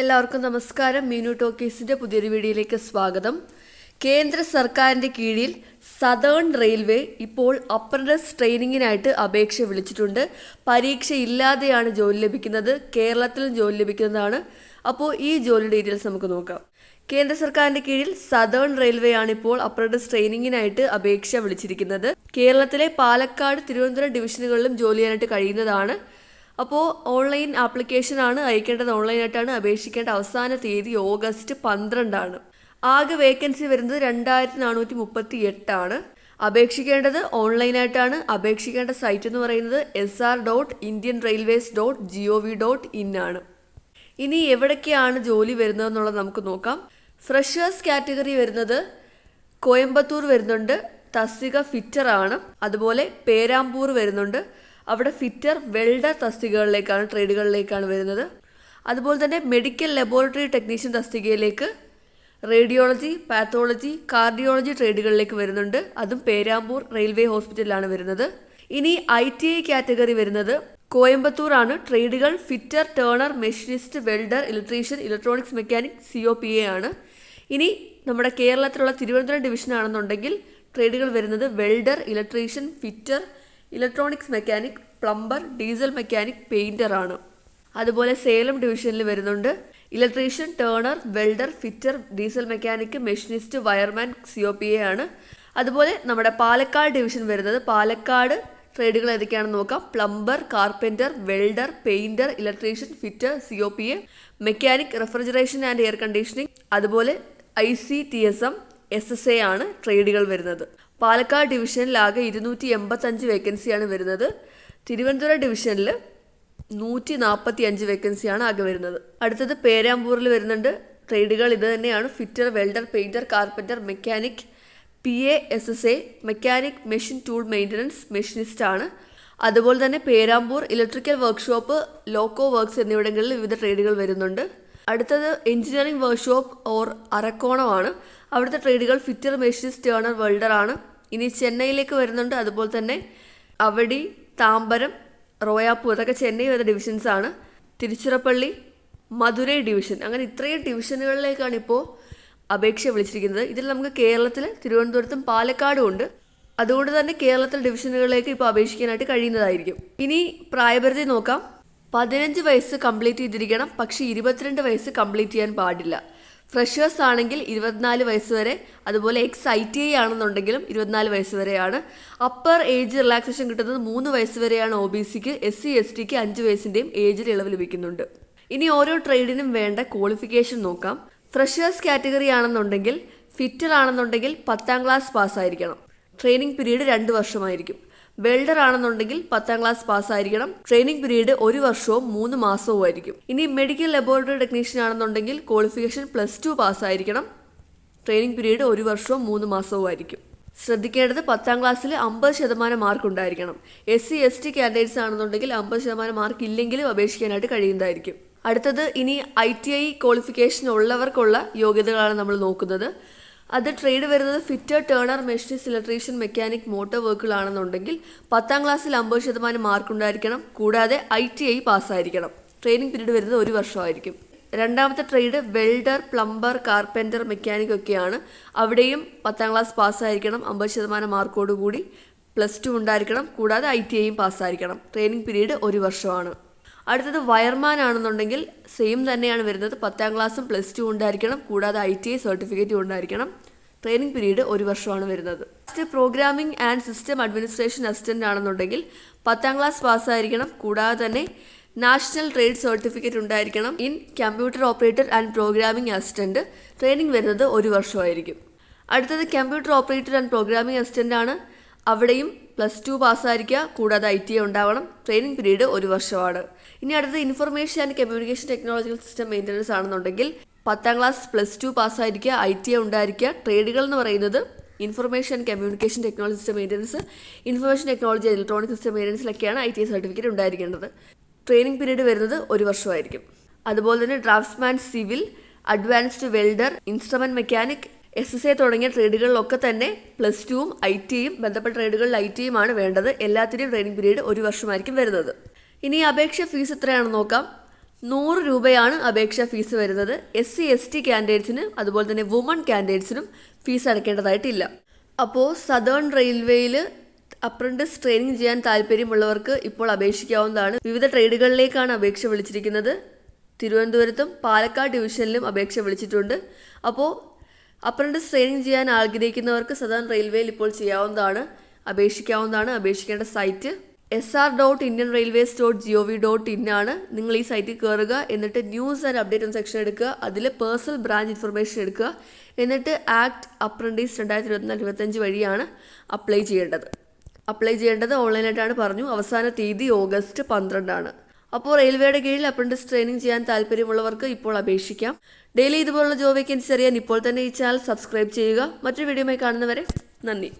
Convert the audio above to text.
എല്ലാവർക്കും നമസ്കാരം. മീനു ടോക്കീസിന്റെ പുതിയൊരു വീഡിയോയിലേക്ക് സ്വാഗതം. കേന്ദ്ര സർക്കാരിന്റെ കീഴിൽ സതേൺ റെയിൽവേ ഇപ്പോൾ അപ്രന്റസ് ട്രെയിനിങ്ങിനായിട്ട് അപേക്ഷ വിളിച്ചിട്ടുണ്ട്. പരീക്ഷ ഇല്ലാതെയാണ് ജോലി ലഭിക്കുന്നത്. കേരളത്തിലും ജോലി ലഭിക്കുന്നതാണ്. അപ്പോൾ ഈ ജോലി ഡീറ്റെയിൽസ് നമുക്ക് നോക്കാം. കേന്ദ്ര സർക്കാരിന്റെ കീഴിൽ സതേൺ റെയിൽവേ ആണ് ഇപ്പോൾ അപ്രന്റസ് ട്രെയിനിങ്ങിനായിട്ട് അപേക്ഷ വിളിച്ചിരിക്കുന്നത്. കേരളത്തിലെ പാലക്കാട് തിരുവനന്തപുരം ഡിവിഷനുകളിലും ജോലി ചെയ്യാനായിട്ട് കഴിയുന്നതാണ്. അപ്പോൾ ഓൺലൈൻ ആപ്ലിക്കേഷനാണ് അയക്കേണ്ടത്. ഓൺലൈനായിട്ടാണ് അപേക്ഷിക്കേണ്ട അവസാന തീയതി ഓഗസ്റ്റ് പന്ത്രണ്ടാണ്. ആകെ വേക്കൻസി വരുന്നത് രണ്ടായിരത്തി നാനൂറ്റി മുപ്പത്തി എട്ടാണ് അപേക്ഷിക്കേണ്ടത് ഓൺലൈനായിട്ടാണ് അപേക്ഷിക്കേണ്ട സൈറ്റ് എന്ന് പറയുന്നത് S R dot Indian railways dot G O V dot in ആണ്. ഇനി എവിടൊക്കെയാണ് ജോലി വരുന്നതെന്നുള്ളത് നമുക്ക് നോക്കാം. ഫ്രഷേഴ്സ് കാറ്റഗറി വരുന്നത് കോയമ്പത്തൂർ വരുന്നുണ്ട്. തസ്തിക ഫിറ്റർ ആണ്. അതുപോലെ പേരാമ്പൂർ വരുന്നുണ്ട്. അവിടെ ഫിറ്റർ വെൽഡർ തസ്തികകളിലേക്കാണ് ട്രേഡുകളിലേക്കാണ് വരുന്നത്. അതുപോലെ തന്നെ മെഡിക്കൽ ലബോറട്ടറി ടെക്നീഷ്യൻ തസ്തികയിലേക്ക് റേഡിയോളജി പാത്തോളജി കാർഡിയോളജി ട്രേഡുകളിലേക്ക് വരുന്നുണ്ട്. അതും പേരാമ്പൂർ റെയിൽവേ ഹോസ്പിറ്റലിലാണ് വരുന്നത്. ഇനി ഐ ടി ഐ കാറ്റഗറി വരുന്നത് കോയമ്പത്തൂർ ആണ് ട്രേഡുകൾ fitter turner machinist welder electrician electronics mechanic C O P A ആണ്. ഇനി നമ്മുടെ കേരളത്തിലുള്ള തിരുവനന്തപുരം ഡിവിഷൻ ആണെന്നുണ്ടെങ്കിൽ ട്രേഡുകൾ വരുന്നത് welder electrician fitter electronics mechanic plumber diesel mechanic painter ആണ്. അതുപോലെ സേലം ഡിവിഷനിൽ വരുന്നുണ്ട്. Electrician turner welder fitter diesel mechanic machinist wireman C O P A ആണ്. അതുപോലെ നമ്മുടെ പാലക്കാട് ഡിവിഷൻ വരുന്നത്. പാലക്കാട് ട്രേഡുകൾ ഏതൊക്കെയാണെന്ന് നോക്കാം. Plumber carpenter welder painter electrician fitter C O P A mechanic refrigeration and air conditioning. അതുപോലെ I C T S M S S A ആണ് ട്രേഡുകൾ വരുന്നത്. പാലക്കാട് ഡിവിഷനിൽ ആകെ ഇരുന്നൂറ്റി എൺപത്തഞ്ച് വേക്കൻസിയാണ് വരുന്നത്. തിരുവനന്തപുരം ഡിവിഷനിൽ നൂറ്റി നാൽപ്പത്തി അഞ്ച് വേക്കൻസിയാണ് ആകെ വരുന്നത്. അടുത്തത് പേരാമ്പൂരിൽ വരുന്നുണ്ട്. ട്രേഡുകൾ ഇത് തന്നെയാണ്. Fitter welder painter carpenter mechanic P A S S A mechanic machine tool maintenance machinist ആണ് അതുപോലെ തന്നെ Perambur electrical workshop loco works എന്നിവിടങ്ങളിൽ വിവിധ ട്രേഡുകൾ വരുന്നുണ്ട്. അടുത്തത് എഞ്ചിനീയറിംഗ് വർക്ക്ഷോപ്പ് ഓർ അറക്കോണമാണ് അവിടുത്തെ ട്രേഡുകൾ ഫിറ്റർ മെഷീനിസ്റ്റ് ടേണർ വെൽഡർ ആണ്. ഇനി ചെന്നൈയിലേക്ക് വരുന്നുണ്ട്. അതുപോലെ തന്നെ അവടി താമ്പരം റോയാപ്പൂർ അതൊക്കെ ചെന്നൈ വരുന്ന ഡിവിഷൻസ് ആണ്. തിരുച്ചിറപ്പള്ളി മധുരൈ ഡിവിഷൻ അങ്ങനെ ഇത്രയും ഡിവിഷനുകളിലേക്കാണ് ഇപ്പോൾ അപേക്ഷ വിളിച്ചിരിക്കുന്നത്. ഇതിൽ നമുക്ക് കേരളത്തിൽ തിരുവനന്തപുരത്തും പാലക്കാടും ഉണ്ട്. അതുകൊണ്ട് തന്നെ കേരളത്തിൽ ഡിവിഷനുകളിലേക്ക് ഇപ്പോൾ അപേക്ഷിക്കാനായിട്ട് കഴിയുന്നതായിരിക്കും. ഇനി പ്രായപരിധി നോക്കാം. പതിനഞ്ച് വയസ്സ് കംപ്ലീറ്റ് ചെയ്തിരിക്കണം. പക്ഷേ ഇരുപത്തിരണ്ട് വയസ്സ് കംപ്ലീറ്റ് ചെയ്യാൻ പാടില്ല. ഫ്രഷേഴ്സ് ആണെങ്കിൽ ഇരുപത്തിനാല് വയസ്സ് വരെ അതുപോലെ എക്സ് ഐ ടി ഐ ആണെന്നുണ്ടെങ്കിലും ഇരുപത്തിനാല് വയസ്സ് വരെയാണ്. അപ്പർ ഏജ് റിലാക്സേഷൻ കിട്ടുന്നത് മൂന്ന് വയസ്സ് വരെയാണ് ഒ ബി സിക്ക് എസ് സി എസ് ടിക്ക് അഞ്ച് വയസ്സിന്റെയും ഏജിൽ ഇളവ് ലഭിക്കുന്നുണ്ട്. ഇനി ഓരോ ട്രേഡിനും വേണ്ട ക്വാളിഫിക്കേഷൻ നോക്കാം. ഫ്രഷേഴ്സ് കാറ്റഗറി ആണെന്നുണ്ടെങ്കിൽ ഫിറ്റർ ആണെന്നുണ്ടെങ്കിൽ പത്താം ക്ലാസ് പാസ്സായിരിക്കണം ട്രെയിനിങ് പീരീഡ് രണ്ട് വർഷമായിരിക്കും. വെൽഡർ ആണെന്നുണ്ടെങ്കിൽ പത്താം ക്ലാസ് പാസ്സായിരിക്കണം. ട്രെയിനിങ് പീരീഡ് ഒരു വർഷവും മൂന്ന് മാസവും ആയിരിക്കും. ഇനി മെഡിക്കൽ ലബോറട്ടറി ടെക്നീഷ്യൻ ആണെന്നുണ്ടെങ്കിൽ ക്വാളിഫിക്കേഷൻ പ്ലസ് ടു പാസ്സായിരിക്കണം. ട്രെയിനിങ് പീരീഡ് ഒരു വർഷവും മൂന്ന് മാസവും ആയിരിക്കും. ശ്രദ്ധിക്കേണ്ടത് പത്താം ക്ലാസ്സിൽ അമ്പത് ശതമാനം മാർക്ക് ഉണ്ടായിരിക്കണം. S C S T candidates ആണെന്നുണ്ടെങ്കിൽ അമ്പത് ശതമാനം മാർക്ക് ഇല്ലെങ്കിലും അപേക്ഷിക്കാനായിട്ട് കഴിയുന്നതായിരിക്കും. അടുത്തത് ഇനി ഐ ടി ഐ ക്വാളിഫിക്കേഷൻ ഉള്ളവർക്കുള്ള യോഗ്യതകളാണ് നമ്മൾ നോക്കുന്നത്. അത് ട്രേഡ് വരുന്നത് fitter turner machinist electrician mechanic motor വർക്കുകളാണെന്നുണ്ടെങ്കിൽ പത്താം ക്ലാസ്സിൽ അമ്പത് ശതമാനം മാർക്ക് ഉണ്ടായിരിക്കണം. കൂടാതെ ഐ ടി ഐ പാസ്സായിരിക്കണം. ട്രെയിനിങ് പീരീഡ് വരുന്നത് ഒരു വർഷമായിരിക്കും. രണ്ടാമത്തെ trade welder plumber carpenter mechanic ഒക്കെയാണ്. അവിടെയും പത്താം ക്ലാസ് പാസ്സായിരിക്കണം അമ്പത് ശതമാനം മാർക്കോടുകൂടി പ്ലസ് ടു ഉണ്ടായിരിക്കണം. കൂടാതെ ഐ ടി ഐയും പാസ്സായിരിക്കണം. ട്രെയിനിങ് പീരീഡ് ഒരു വർഷമാണ്. അടുത്തത് വയർമാൻ ആണെന്നുണ്ടെങ്കിൽ സെയിം തന്നെയാണ് വരുന്നത്. പത്താം ക്ലാസ്സും പ്ലസ് ടു ഉണ്ടായിരിക്കണം. കൂടാതെ ഐ ടി ഐ സർട്ടിഫിക്കറ്റും ഉണ്ടായിരിക്കണം. ട്രെയിനിങ് പീരീഡ് ഒരു വർഷമാണ് വരുന്നത്. Next programming and system administration assistant ആണെന്നുണ്ടെങ്കിൽ പത്താം ക്ലാസ് പാസ്സായിരിക്കണം കൂടാതെ തന്നെ നാഷണൽ ട്രേഡ് സർട്ടിഫിക്കറ്റ് ഉണ്ടായിരിക്കണം. In computer operator and programming assistant training വരുന്നത് ഒരു വർഷമായിരിക്കും. അടുത്തത് computer operator and programming assistant ആണ്. അവിടെയും പ്ലസ് ടു പാസ്സായിരിക്കുക കൂടാതെ ഐ ടി ഐ ഉണ്ടാവണം. ട്രെയിനിങ് പീരീഡ് ഒരു വർഷമാണ്. ഇനി അടുത്തത് information and communication technological system maintenance ആണെന്നുണ്ടെങ്കിൽ പത്താം ക്ലാസ് പ്ലസ് ടു പാസ്സായിരിക്കുക ഐ ടി ഐ ഉണ്ടായിരിക്കുക. ട്രേഡുകൾ എന്ന് പറയുന്നത് information communication technology system maintenance information technology electronic system മെയിന്റനൻസിലൊക്കെയാണ് I T I certificate ഉണ്ടായിരിക്കേണ്ടത്. ട്രെയിനിങ് പീരീഡ് വരുന്നത് ഒരു വർഷമായിരിക്കും. അതുപോലെ തന്നെ draftsman civil advanced welder instrument mechanic S S A തുടങ്ങിയ ട്രേഡുകളിലൊക്കെ തന്നെ പ്ലസ് ടുവും ഐ ടിയും ബന്ധപ്പെട്ട ട്രേഡുകളിൽ ഐ ടിയുമാണ് വേണ്ടത്. എല്ലാത്തിന്റെയും ട്രെയിനിങ് പീരീഡ് ഒരു വർഷമായിരിക്കും വരുന്നത്. ഇനി അപേക്ഷ ഫീസ് എത്രയാണെന്ന് നോക്കാം. നൂറ് രൂപയാണ് അപേക്ഷ ഫീസ് വരുന്നത്. എസ് സി എസ് ടി കാൻഡിഡേറ്റ്സിന് അതുപോലെ തന്നെ വുമൺ കാൻഡിഡേറ്റ്സിനും ഫീസ് അടയ്ക്കേണ്ടതായിട്ടില്ല അപ്പോൾ സദേൺ റെയിൽവേയിൽ അപ്രന്റിസ് ട്രെയിനിങ് ചെയ്യാൻ താല്പര്യമുള്ളവർക്ക് ഇപ്പോൾ അപേക്ഷിക്കാവുന്നതാണ്. വിവിധ ട്രേഡുകളിലേക്കാണ് അപേക്ഷ വിളിച്ചിരിക്കുന്നത്. തിരുവനന്തപുരത്തും പാലക്കാട് ഡിവിഷനിലും അപേക്ഷ വിളിച്ചിട്ടുണ്ട്. അപ്പോൾ അപ്രന്റിസ് ട്രെയിനിങ് ചെയ്യാൻ ആഗ്രഹിക്കുന്നവർക്ക് സദേൺ റെയിൽവേയിൽ ഇപ്പോൾ ചെയ്യാവുന്നതാണ്. അപേക്ഷിക്കാവുന്നതാണ്. അപേക്ഷിക്കേണ്ട site S R dot Indian railways dot G V dot in ആണ് നിങ്ങൾ ഈ സൈറ്റിൽ കയറുക എന്നിട്ട് ന്യൂസ് ആൻഡ് അപ്ഡേറ്റ് സെക്ഷൻ എടുക്കുക. അതിൽ പേഴ്സണൽ ബ്രാഞ്ച് ഇൻഫർമേഷൻ എടുക്കുക. എന്നിട്ട് ആക്ട് അപ്രന്റീസ് രണ്ടായിരത്തി ഇരുപത്തിനാല് ഇരുപത്തഞ്ച് വഴിയാണ് അപ്ലൈ ചെയ്യേണ്ടത്. അപ്ലൈ ചെയ്യേണ്ടത് ഓൺലൈനായിട്ടാണ് പറഞ്ഞു. അവസാന തീയതി ഓഗസ്റ്റ് പന്ത്രണ്ടാണ്. അപ്പോൾ റെയിൽവേയുടെ കീഴിൽ അപ്രന്റീസ് ട്രെയിനിങ് ചെയ്യാൻ താല്പര്യമുള്ളവർക്ക് ഇപ്പോൾ അപേക്ഷിക്കാം. ഡെയിലി ഇതുപോലുള്ള ജോബ് വേക്കൻസി അറിയാൻ ഇപ്പോൾ തന്നെ ഈ ചാനൽ സബ്സ്ക്രൈബ് ചെയ്യുക. മറ്റൊരു വീഡിയോയുമായി കാണുന്നവരെ നന്ദി.